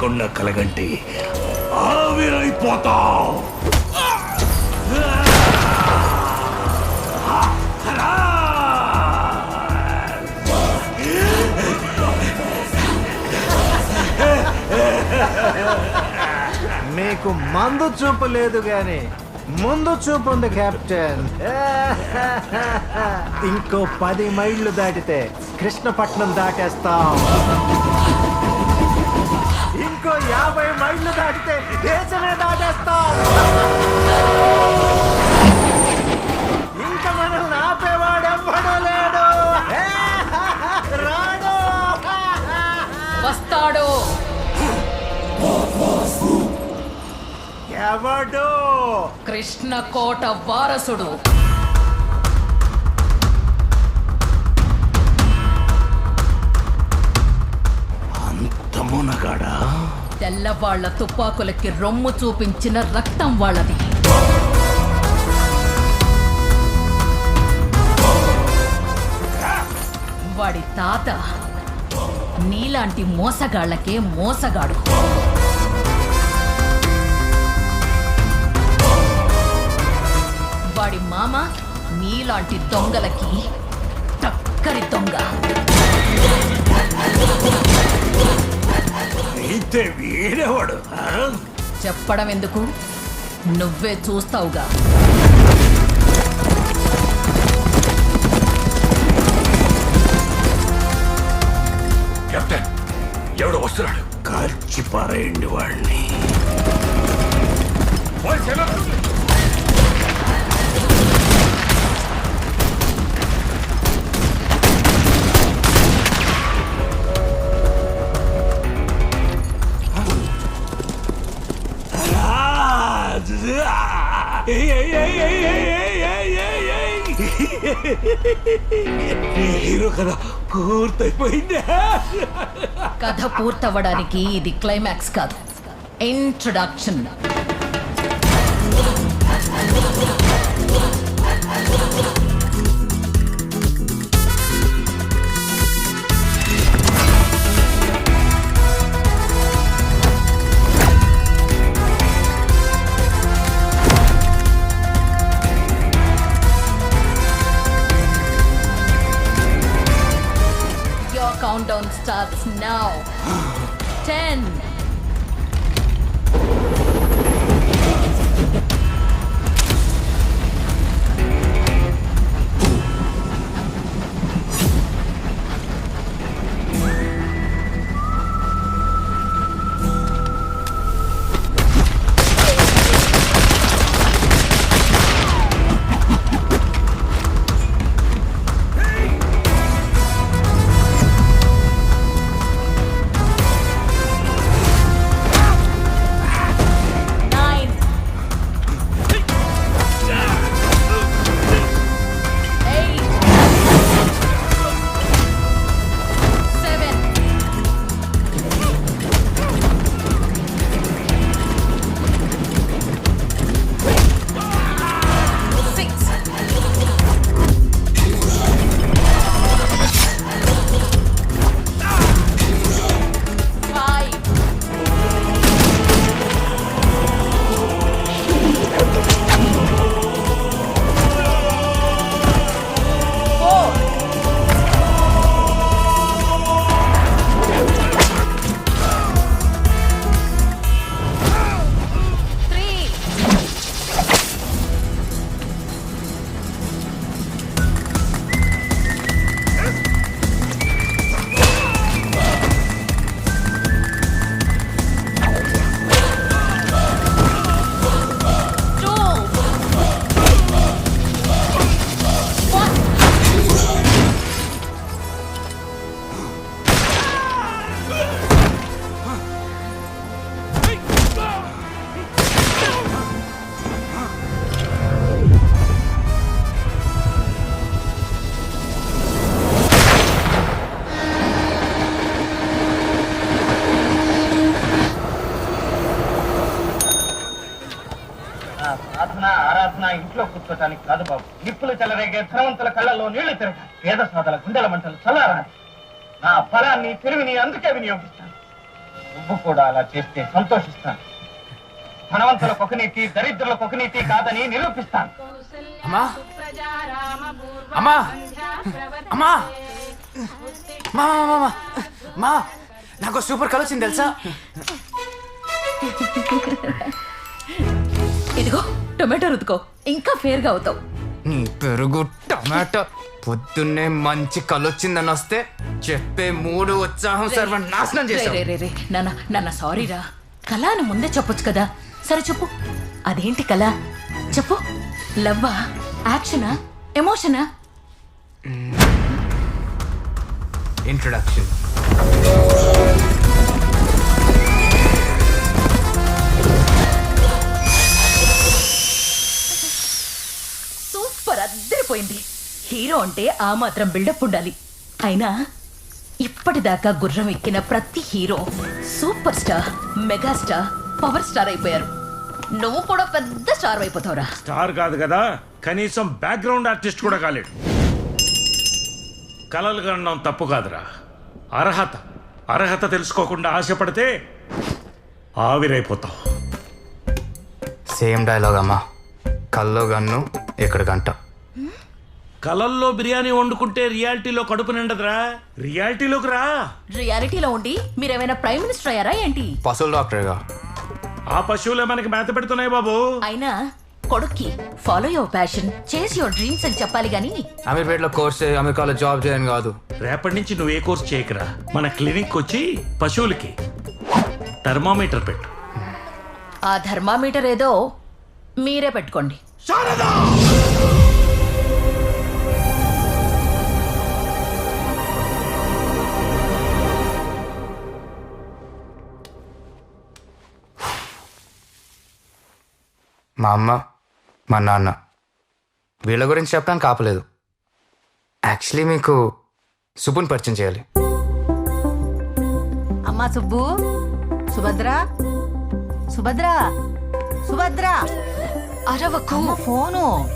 లేకుండా కలగంటి ఆవిరైపోతావు మీకు మందు చూపు లేదు గాని ముందు చూపు ఉంది కెప్టెన్. ఇంకో పది మైళ్ళు దాటితే కృష్ణపట్నం దాటేస్తాం. దాటితే దేశమే దాటేస్తాం ఇంకా మనల్ని ఆపేవాడెవ్వడూ లేడు రాడు వస్తాడు ఎవడు కృష్ణకోట వారసుడు అంత మునగాడా తెల్లవాళ్ళ తుపాకులకి రొమ్ము చూపించిన రక్తం వాళ్ళది. వాడి తాత నీలాంటి మోసగాళ్ళకే మోసగాడు. వాడి మామ నీలాంటి దొంగలకి టక్కరి దొంగ. అయితే వీడేవాడు? చెప్పడం ఎందుకు? నువ్వే చూస్తావుగా. కెప్టెన్ ఎవడు వస్తున్నాడు. కార్చి పారేయండి వాడిని. హీరో కదా పూర్తయిపోయిందే. కథ పూర్తవ్వడానికి ఇది క్లైమాక్స్ కాదు. ఇంట్రడక్షన్. ఆరాధన ఇంట్లో కూర్చోటానికి కాదు బాబు. నిప్పులు చెలరేగే ధనవంతుల కళ్ళల్లో నీళ్ళు తిరగాలి పేద సాధల గుండెల మంటలు చల్లారాలి నా ఫలాన్ని తెలివిని అందుకే వినియోగిస్తాను. నువ్వు కూడా అలా చేస్తే సంతోషిస్తాను. ధనవంతులకు ఒక నీతి దరిద్రులకు ఒక నీతి కాదని నిరూపిస్తాను. అమ్మా. అమ్మా. అమ్మా. మా మా మా మా నాకు సూపర్ వచ్చింది తెలుసా? ఇదిగో. టొమాటో రుతుకో. ఇంకా ఫేర్గా అవుతావు. నీ పెరుగు టమాటో. పొద్దున్నే మంచి కలొచ్చిందని వస్తే చెప్పే మూడు ఉత్సాహం సర్వ నాశనం రే, చేసావు రే, రే, రే. నాన్న నాన్న సారీ రా. కళ అని ముందే చెప్పొచ్చు కదా. సరే చెప్పు. అదేంటి కళ? చెప్పు. లవ్వా? యాక్షనా? ఎమోషనా? ఇంట్రొడక్షన్. అద్దరిపోయింది హీరో అంటే ఆ మాత్రం బిల్డప్ ఉండాలి. అయినా ఇప్పటిదాకా గుర్రం ఎక్కిన ప్రతి hero super star megastar power star అయిపోయారు. నువ్వు కూడా పెద్ద స్టార్ అయిపోతావురా. స్టార్ కాదు కదా కనీసం బ్యాక్గ్రౌండ్ ఆర్టిస్ట్ కూడా కాలేడు. కలలు కనడం తప్పు కాదురా. అర్హత అర్హత తెలుసుకోకుండా ఆశపడితే ఆవిరైపోతావు. సేమ్ డైలాగ్ అమ్మా. కల్లో గన్ను ఇక్కడ గంట. కలల్లో బిర్యానీ వండుకుంటే రియాలిటీలో కడుపు నిండదురా. రియాలిటీలోకి రా. రియాలిటీలో ఉండి మీరేమైనా ప్రైమ్ మినిస్టర్ అయ్యారా ఏంటి? పశువుల డాక్టర్గా ఆ పశువులే మనకి మేత పెడుతున్నాయి బాబు. అయినా కొడుక్కి ఫాలో యువర్ ప్యాషన్ చేసి యువర్ డ్రీమ్స్ అని చెప్పాలి గాని. అమీర్పేటలో కోర్స్ చేయి అమెరికాలో జాబ్ చేయని కాదు. రేపటి నుంచి నువ్వు ఏ కోర్స్ చేయకరా? మన క్లినిక్ వచ్చి పశువులకి థర్మామీటర్ పెట్టు. ఆ థర్మామీటర్ ఏదో మీరే పెట్టుకోండి. మా అమ్మ మా నాన్న వీళ్ళ గురించి చెప్పడానికి ఆపలేదు యాక్చువల్లీ మీకు సుబ్బుని పరిచయం చేయాలి. అమ్మా సుబ్బు సుభద్ర సుభద్ర సుభద్ర. అరవకు. ఫోను.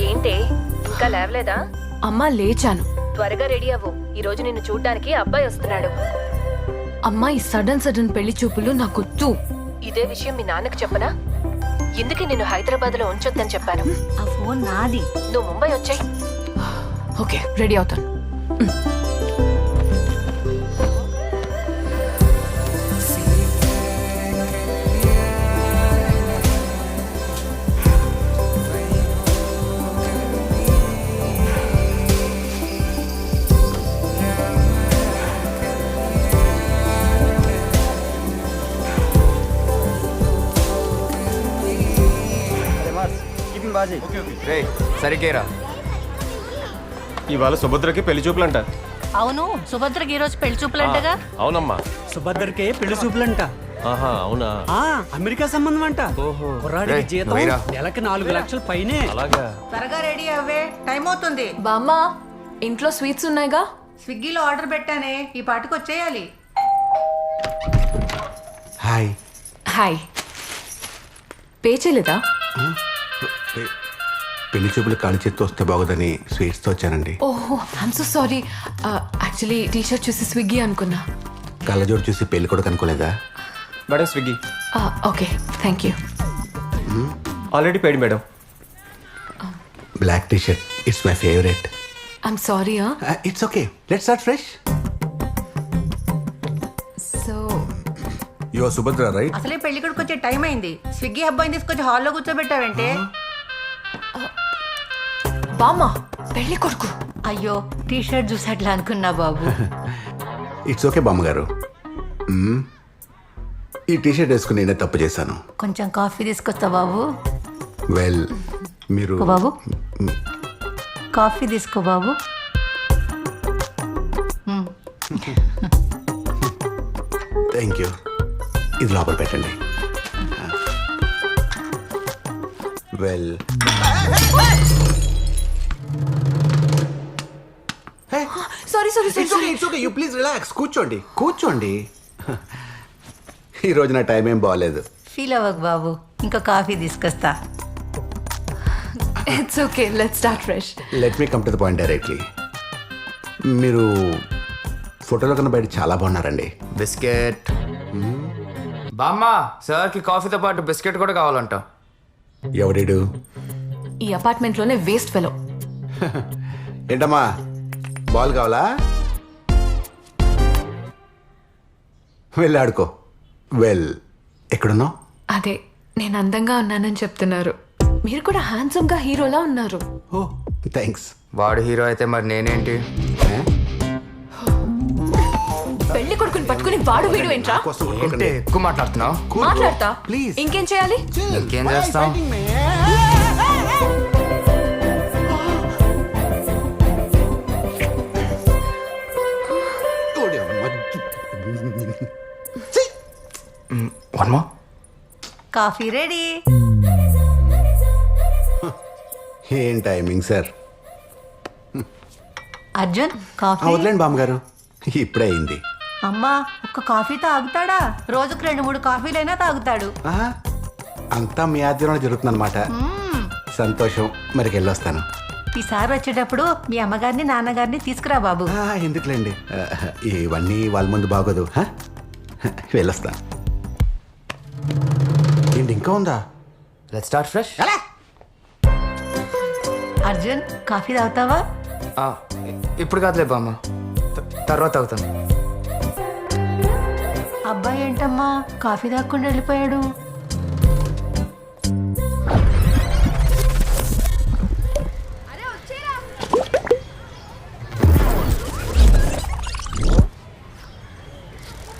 ఏంటే? ఇంకా లేవలేదా? అమ్మా లేచాను. త్వరగా రెడీ అవ్వు. ఈ రోజు నిన్ను చూడ్డానికి అబ్బాయి వస్తున్నాడు. అమ్మా ఈ సడన్ సడన్ పెళ్ళి చూపులు నాకొద్దు ఇదే విషయం మీ నాన్నకు చెప్పనా? ఎందుకే నిన్ను హైదరాబాద్లో ఉంచొద్దని చెప్పాను? ఆ ఫోన్ నాది. నువ్వు ముంబై వచ్చాయి. ఓకే రెడీ అవుతాను. రే సరికేరా. ఇవాళ సుభద్రకి పెళ్ళి చూపులంట. అవును సుభద్రకి ఈరోజు పెళ్ళి చూపులంటగా? అవునమ్మా. సుభద్రకే పెళ్ళి చూపులంట. ఆహా అవునా? ఆ అమెరికా సంబంధం అంట రేయ్, జీతం? నెలకి నాలుగు లక్షల పైనే. అలాగా? త్వరగా రెడీ అవ్వే టైం అవుతుంది. బామ్మ ఇంట్లో స్వీట్స్ ఉన్నాయిగా? స్విగ్గీలో ఆర్డర్ పెట్టానే ఈ పాటికి వచ్చేయాలి. హాయ్. హాయ్. పే చేయలేదా? పెళ్ళి చూపులు కాలి చేత్తో వస్తే బాగోదని స్వీట్స్తో వచ్చానండి. ఓహో I'm so sorry actually T shirt చూసి స్విగ్గీ అనుకున్నా. కళ్ళజోడు చూసి పెళ్ళి కూడా కనుకోలేదా madam Swiggy okay thank you already paid madam. Black T shirt it's my favourite I'm sorry it's okay let start fresh so you are Subhadra right అసలే పెళ్ళి కొడుకు వచ్చే టైం అయింది. స్విగ్గీ అబ్బాయిని తీసుకొచ్చి హాల్లో కూర్చోబెట్టావంటే? బామ్మ పెళ్ళి కొడుకు. అయ్యో టీ షర్ట్ చూసి అట్లా అనుకున్నా బాబు. ఇట్స్ ఓకే బామ్మగారు. మ్మ్. ఈ టీ షర్ట్ వేసుకుని నేనే తప్పు చేశాను. కొంచెం కాఫీ తీసుకొస్తా బాబు. వెల్ మీరు ఓ బాబు. కాఫీ తీసుకో బాబు. థ్యాంక్ యూ ఇది లోపల పెట్టండి. Well sorry sorry it's okay it's okay you please relax కూర్చోండి కూర్చోండి. ఈ రోజు నా టైం ఏం బాగాలేదు ఫీల్ అవ్వకు బాబు. ఇంకా కాఫీ తీసుకొస్తా. It's okay let start fresh let me come to the point directly మీరు ఫోటోలో కన్నా బయట చాలా బాగున్నారండి. బిస్కెట్. బామ్మ సార్కి కాఫీతో పాటు బిస్కెట్ కూడా కావాలంట. ఎవడీడు? ఈ అపార్ట్మెంట్లోనే వేస్ట్ ఫెలో ఏంటమ్మా? బాల్ కావాలా? వెళ్ళి ఆడుకో వెల్. ఎక్కడున్నావు? అదే నేను అందంగా ఉన్నానని చెప్తున్నారు. మీరు కూడా హ్యాండ్సమ్గా హీరోలా ఉన్నారు. ఓ థ్యాంక్స్ వాడు హీరో అయితే మరి నేనేంటి? పెళ్ళి కొడుకుని పట్టుకుని వాడు వీడు ఏంట్రా? ఏంటి? ఎక్కువ మాట్లాడుతున్నావు. మాట్లాడతా? ప్లీజ్. ఇంకేం చేయాలి? ఇంకేం చేస్తాం? Coffee ready. ఏం టైమింగ్ సార్? అర్జున్ కాఫీ. వదిలేండి బామ్మగారు ఇప్పుడే అయింది. అమ్మా ఒక్క కాఫీ తాగుతాడా రోజుకు రెండు మూడు కాఫీలైనా తాగుతాడు. ఆహా, అంతా మీ ఆధ్వర్యంలో జరుగుతుందన్నమాట. సంతోషం మరికి వెళ్ళొస్తాను. ఈసారి వచ్చేటప్పుడు మీ అమ్మగారిని నాన్నగారిని తీసుకురా బాబు. ఆ, ఎందుకులేండి? ఆ, ఇవన్నీ వాళ్ళ ముందు బాగోదు. హ? వెళ్ళొస్తా ఏంటి ఇంకా ఉందా let start fresh Arjun coffee తాగుతావా? ఇప్పుడు కాదులే బామ్మ. తర్వాత అవుతాను అబ్బాయి ఏంటమ్మా కాఫీ తాగకుండా వెళ్ళిపోయాడు.